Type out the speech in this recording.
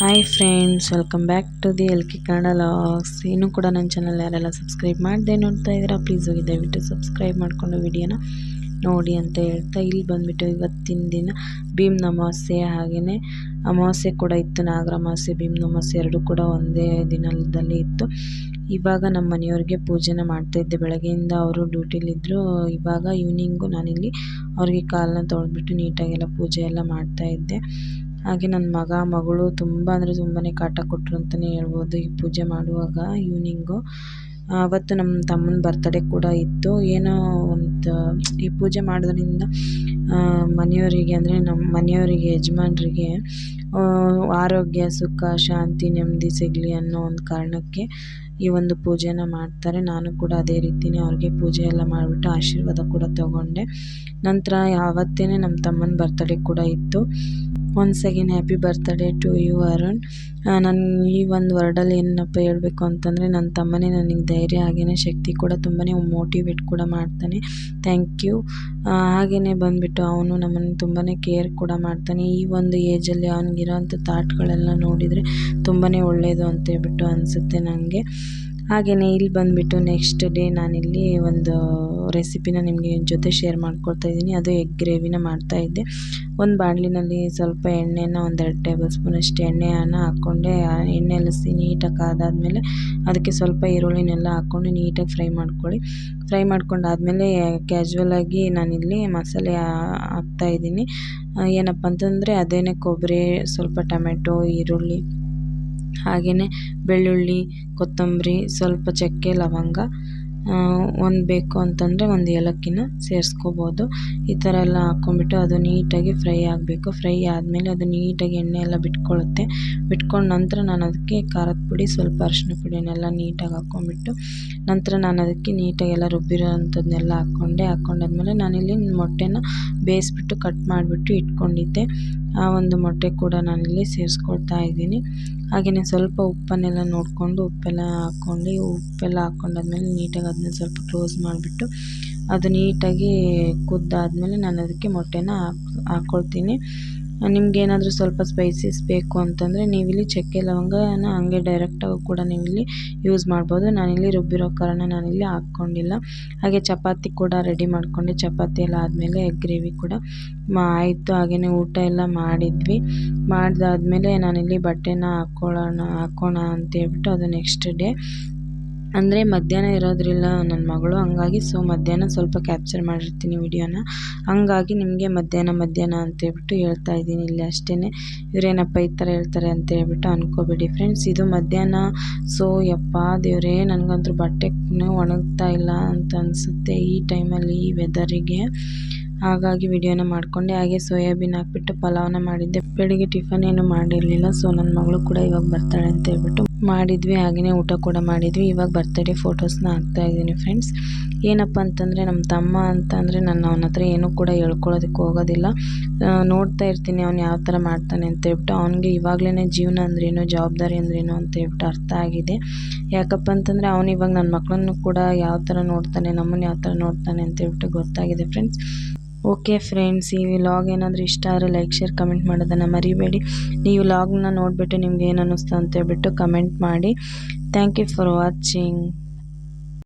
Hi friends welcome back to the L K Kannada logs ಇನ್ನೂ ಕೂಡ ನನ್ನ channel ಯಾರೆಲ್ಲ ಸಬ್ಸ್ಕ್ರೈಬ್ ಮಾಡಿದೆ ನೋಡ್ತಾ ಇದ್ದೀರಾ ಪ್ಲೀಸ್ ಹೋಗಿ ದಯವಿಟ್ಟು ಸಬ್ಸ್ಕ್ರೈಬ್ ಮಾಡಿಕೊಂಡು ವಿಡಿಯೋನ ನೋಡಿ ಅಂತ ಹೇಳ್ತಾ ಇಲ್ಲಿ ಬಂದುಬಿಟ್ಟು ಇವತ್ತಿನ ದಿನ ಭೀಮ್ನ ಅಮಾವಾಸ್ಯೆ ಹಾಗೆಯೇ ಅಮಾವಾಸ್ಯೆ ಕೂಡ ಇತ್ತು, ನಾಗರ ಅಮಾವಾಸ್ಯೆ ಭೀಮ್ನ ಅಮಾವಾಸ್ಯೆ ಎರಡೂ ಕೂಡ ಒಂದೇ ದಿನದಲ್ಲಿ ಇತ್ತು. ಇವಾಗ ನಮ್ಮ ಮನೆಯವ್ರಿಗೆ ಪೂಜೆನ ಮಾಡ್ತಾಯಿದ್ದೆ ಬೆಳಗ್ಗೆಯಿಂದ ಅವರು ಡ್ಯೂಟಿಲಿದ್ದರು ಇವಾಗ ಈವ್ನಿಂಗು ನಾನಿಲ್ಲಿ ಅವ್ರಿಗೆ ಕಾಲನ್ನ ತೊಳೆದ್ಬಿಟ್ಟು ನೀಟಾಗೆಲ್ಲ ಪೂಜೆ ಎಲ್ಲ ಮಾಡ್ತಾಯಿದ್ದೆ ಹಾಗೆ ನನ್ನ ಮಗ, ಮಗಳು ತುಂಬ ಅಂದರೆ ತುಂಬಾ ಕಾಟ ಕೊಟ್ಟರು ಅಂತಲೇ ಹೇಳ್ಬೋದು ಈ ಪೂಜೆ ಮಾಡುವಾಗ ಈವ್ನಿಂಗು ಅವತ್ತು ನಮ್ಮ ತಮ್ಮನ ಬರ್ತಡೇ ಕೂಡ ಇತ್ತು. ಏನೋ ಒಂದು, ಈ ಪೂಜೆ ಮಾಡೋದ್ರಿಂದ ಮನೆಯವರಿಗೆ ಅಂದರೆ ನಮ್ಮ ಮನೆಯವರಿಗೆ, ಯಜಮಾನರಿಗೆ ಆರೋಗ್ಯ, ಸುಖ, ಶಾಂತಿ, ನೆಮ್ಮದಿ ಸಿಗಲಿ ಅನ್ನೋ ಒಂದು ಕಾರಣಕ್ಕೆ ಈ ಒಂದು ಪೂಜೆನ ಮಾಡ್ತಾರೆ. ನಾನು ಕೂಡ ಅದೇ ರೀತಿಯೇ ಅವ್ರಿಗೆ ಪೂಜೆ ಎಲ್ಲ ಮಾಡಿಬಿಟ್ಟು ಆಶೀರ್ವಾದ ಕೂಡ ತಗೊಂಡೆ. ನಂತರ ಆವತ್ತೇ ನಮ್ಮ ತಮ್ಮನ ಬರ್ತಡೇ ಕೂಡ ಇತ್ತು. Once again happy birthday to you Arun ನಾನು ಈ ಒಂದು ವರ್ಡಲ್ಲಿ ಏನಪ್ಪ ಹೇಳಬೇಕು ಅಂತಂದರೆ, ನನ್ನ ತಮ್ಮನೇ ನನಗೆ ಧೈರ್ಯ ಹಾಗೆಯೇ ಶಕ್ತಿ ಕೂಡ ತುಂಬಾ ಮೋಟಿವೇಟ್ ಕೂಡ ಮಾಡ್ತಾನೆ. ಥ್ಯಾಂಕ್ ಯು ಹಾಗೆಯೇ ಬಂದುಬಿಟ್ಟು ಅವನು ನಮ್ಮನ್ನು ತುಂಬಾ ಕೇರ್ ಕೂಡ ಮಾಡ್ತಾನೆ. ಈ ಒಂದು ಏಜಲ್ಲಿ ಅವನಿಗಿರೋಂಥ ಥಾಟ್ಗಳೆಲ್ಲ ನೋಡಿದರೆ ತುಂಬಾ ಒಳ್ಳೆಯದು ಅಂತೇಳ್ಬಿಟ್ಟು ಅನಿಸುತ್ತೆ ನನಗೆ ಹಾಗೆಯೇ ಇಲ್ಲಿ ಬಂದುಬಿಟ್ಟು ನೆಕ್ಸ್ಟ್ ಡೇ ನಾನಿಲ್ಲಿ ಒಂದು ರೆಸಿಪಿನ ನಿಮಗೆ ಜೊತೆ ಶೇರ್ ಮಾಡ್ಕೊಳ್ತಾ ಇದ್ದೀನಿ. ಅದು ಎಗ್ ಗ್ರೇವಿನ ಮಾಡ್ತಾಯಿದ್ದೆ ಒಂದು ಬಾಣಲಿನಲ್ಲಿ ಸ್ವಲ್ಪ ಎಣ್ಣೆನ ಒಂದೆರಡು ಟೇಬಲ್ ಸ್ಪೂನಷ್ಟು ಎಣ್ಣೆಯನ್ನು ಹಾಕ್ಕೊಂಡೆ. ಎಣ್ಣೆ ಅಲಸಿ ನೀಟಾಗಿ ಕಾದಾದಮೇಲೆ ಅದಕ್ಕೆ ಸ್ವಲ್ಪ ಈರುಳ್ಳಿನೆಲ್ಲ ಹಾಕ್ಕೊಂಡು ನೀಟಾಗಿ ಫ್ರೈ ಮಾಡ್ಕೊಳ್ಳಿ. ಫ್ರೈ ಮಾಡ್ಕೊಂಡಾದಮೇಲೆ ಕ್ಯಾಶುವಲಾಗಿ ನಾನಿಲ್ಲಿ ಮಸಾಲೆ ಹಾಕ್ತಾಯಿದ್ದೀನಿ ಏನಪ್ಪ ಅಂತಂದರೆ ಅದೇನೇ ಕೊಬ್ಬರಿ, ಸ್ವಲ್ಪ ಟೊಮೆಟೊ, ಈರುಳ್ಳಿ ಹಾಗೆಯೇ ಬೆಳ್ಳುಳ್ಳಿ, ಕೊತ್ತಂಬರಿ, ಸ್ವಲ್ಪ ಚಕ್ಕೆ, ಲವಂಗ ಒಂದು ಬೇಕು ಅಂತಂದರೆ ಒಂದು ಏಲಕ್ಕಿನ ಸೇರಿಸ್ಕೋಬೋದು. ಈ ಥರ ಎಲ್ಲ ಹಾಕ್ಕೊಂಬಿಟ್ಟು ಅದು ನೀಟಾಗಿ ಫ್ರೈ ಆಗಬೇಕು. ಫ್ರೈ ಆದಮೇಲೆ ಅದು ನೀಟಾಗಿ ಎಣ್ಣೆ ಎಲ್ಲ ಬಿಟ್ಕೊಳ್ಳುತ್ತೆ ಬಿಟ್ಕೊಂಡು ನಂತರ ನಾನು ಅದಕ್ಕೆ ಖಾರದ ಪುಡಿ, ಸ್ವಲ್ಪ ಅರಿಶಿನ ಪುಡಿನೆಲ್ಲ ನೀಟಾಗಿ ಹಾಕ್ಕೊಂಬಿಟ್ಟು ನಂತರ ನಾನು ಅದಕ್ಕೆ ನೀಟಾಗಿ ಎಲ್ಲ ರುಬ್ಬಿರೋ ಅಂಥದ್ದನ್ನೆಲ್ಲ ಹಾಕ್ಕೊಂಡೆ. ಹಾಕ್ಕೊಂಡಾದ್ಮೇಲೆ ನಾನಿಲ್ಲಿ ಮೊಟ್ಟೆನ ಬೇಯಿಸ್ಬಿಟ್ಟು ಕಟ್ ಮಾಡಿಬಿಟ್ಟು ಇಟ್ಕೊಂಡಿದ್ದೆ. ಆ ಒಂದು ಮೊಟ್ಟೆ ಕೂಡ ನಾನಿಲ್ಲಿ ಸೇರಿಸ್ಕೊಳ್ತಾ ಇದ್ದೀನಿ. ಹಾಗೆಯೇ ಸ್ವಲ್ಪ ಉಪ್ಪನ್ನೆಲ್ಲ ನೋಡಿಕೊಂಡು ಉಪ್ಪೆಲ್ಲ ಹಾಕ್ಕೊಂಡು, ಉಪ್ಪೆಲ್ಲ ಹಾಕ್ಕೊಂಡಾದ್ಮೇಲೆ ನೀಟಾಗಿ ಅದನ್ನ ಸ್ವಲ್ಪ ಕ್ಲೋಸ್ ಮಾಡಿಬಿಟ್ಟು ಅದು ನೀಟಾಗಿ ಕುದ್ದಾದಮೇಲೆ ನಾನು ಅದಕ್ಕೆ ಮೊಟ್ಟೆನ ಹಾಕ್ ಹಾಕ್ಕೊಳ್ತೀನಿ ನಿಮ್ಗೇನಾದರೂ ಸ್ವಲ್ಪ ಸ್ಪೈಸಸ್ ಬೇಕು ಅಂತಂದರೆ ನೀವಿಲ್ಲಿ ಚಕ್ಕೆ ಲವಂಗನ ಹಂಗೆ ಡೈರೆಕ್ಟಾಗಿ ಕೂಡ ನೀವಿಲ್ಲಿ ಯೂಸ್ ಮಾಡ್ಬೋದು. ನಾನಿಲ್ಲಿ ರುಬ್ಬಿರೋ ಕಾರಣ ನಾನಿಲ್ಲಿ ಹಾಕ್ಕೊಂಡಿಲ್ಲ. ಹಾಗೆ ಚಪಾತಿ ಕೂಡ ರೆಡಿ ಮಾಡಿಕೊಂಡೆ. ಚಪಾತಿ ಎಲ್ಲ ಆದಮೇಲೆ ಎಗ್ ಗ್ರೇವಿ ಕೂಡ ಆಯಿತು. ಹಾಗೆಯೇ ಊಟ ಎಲ್ಲ ಮಾಡಿದ್ವಿ. ಮಾಡಿದಾದ್ಮೇಲೆ ನಾನಿಲ್ಲಿ ಬಟ್ಟೆನ ಹಾಕ್ಕೊಳ್ಳೋಣ ಹಾಕೋಣ ಅಂತೇಳ್ಬಿಟ್ಟು ಅದು ನೆಕ್ಸ್ಟ್ ಡೇ ಅಂದರೆ ಮಧ್ಯಾಹ್ನ ಇರೋದ್ರಿಲ್ಲ ನನ್ನ ಮಗಳು, ಹಂಗಾಗಿ ಸೊ ಮಧ್ಯಾಹ್ನ ಸ್ವಲ್ಪ ಕ್ಯಾಪ್ಚರ್ ಮಾಡಿರ್ತೀನಿ ವಿಡಿಯೋನ. ಹಂಗಾಗಿ ನಿಮಗೆ ಮಧ್ಯಾಹ್ನ ಮಧ್ಯಾಹ್ನ ಅಂತೇಳ್ಬಿಟ್ಟು ಹೇಳ್ತಾ ಇದ್ದೀನಿ ಇಲ್ಲಿ ಅಷ್ಟೇ ಇವರೇನಪ್ಪ ಈ ಥರ ಹೇಳ್ತಾರೆ ಅಂತೇಳ್ಬಿಟ್ಟು ಅನ್ಕೋಬೇಡಿ ಫ್ರೆಂಡ್ಸ್ ಇದು ಮಧ್ಯಾಹ್ನ ಸೊ ಯಪ್ಪ ದೇವರೇ, ನನಗಂತೂ ಬಟ್ಟೆ ಒಣಗ್ತಾ ಇಲ್ಲ ಅಂತ ಅನಿಸುತ್ತೆ ಈ ಟೈಮಲ್ಲಿ ಈ ವೆದರಿಗೆ ಹಾಗಾಗಿ ವಿಡಿಯೋನ ಮಾಡಿಕೊಂಡೆ. ಹಾಗೆ ಸೋಯಾಬೀನ್ ಹಾಕ್ಬಿಟ್ಟು ಪಲಾವ್ನ ಮಾಡಿದ್ದೆ. ಬೆಳಿಗ್ಗೆ ಟಿಫನ್ ಏನು ಮಾಡಿರಲಿಲ್ಲ. ಸೊ ನನ್ನ ಮಗಳು ಕೂಡ ಇವಾಗ ಬರ್ತಾಳೆ ಅಂತ ಹೇಳ್ಬಿಟ್ಟು ಮಾಡಿದ್ವಿ. ಹಾಗೆಯೇ ಊಟ ಕೂಡ ಮಾಡಿದ್ವಿ. ಇವಾಗ ಬರ್ತಡೇ ಫೋಟೋಸ್ನ ಹಾಕ್ತಾ ಇದ್ದೀನಿ ಫ್ರೆಂಡ್ಸ್ ಏನಪ್ಪ ಅಂತಂದರೆ ನಮ್ಮ ತಮ್ಮ ಅಂತಂದರೆ ನಾನು ಅವನ ಹತ್ರ ಏನೂ ಕೂಡ ಹೇಳ್ಕೊಳ್ಳೋದಕ್ಕೆ ಹೋಗೋದಿಲ್ಲ. ನೋಡ್ತಾ ಇರ್ತೀನಿ ಅವ್ನು ಯಾವ ಥರ ಮಾಡ್ತಾನೆ ಅಂತ ಹೇಳ್ಬಿಟ್ಟು. ಅವನಿಗೆ ಇವಾಗಲೇ ಜೀವನ ಅಂದ್ರೇನು ಜವಾಬ್ದಾರಿ ಅಂದ್ರೇನು ಅಂತ ಹೇಳ್ಬಿಟ್ಟು ಅರ್ಥ ಆಗಿದೆ. ಯಾಕಪ್ಪ ಅಂತಂದರೆ, ಅವನು ಇವಾಗ ನನ್ನ ಮಕ್ಕಳನ್ನು ಕೂಡ ಯಾವ ಥರ ನೋಡ್ತಾನೆ, ನಮ್ಮನ್ನು ಯಾವ ಥರ ನೋಡ್ತಾನೆ ಅಂತ ಹೇಳ್ಬಿಟ್ಟು ಗೊತ್ತಾಗಿದೆ ಫ್ರೆಂಡ್ಸ್ ಓಕೆ ಫ್ರೆಂಡ್ಸ್, ಈ ವ್ಲಾಗ್ ಏನಾದರೂ ಇಷ್ಟ ಆದರೆ ಲೈಕ್ ಶೇರ್ ಕಮೆಂಟ್ ಮಾಡೋದನ್ನು ಮರಿಬೇಡಿ. ನೀವು ವ್ಲಾಗ್ನ ನೋಡಿಬಿಟ್ಟು ನಿಮ್ಗೆ ಏನು ಅನ್ನಿಸ್ತು ಅಂತೇಳ್ಬಿಟ್ಟು ಕಮೆಂಟ್ ಮಾಡಿ. Thank you for watching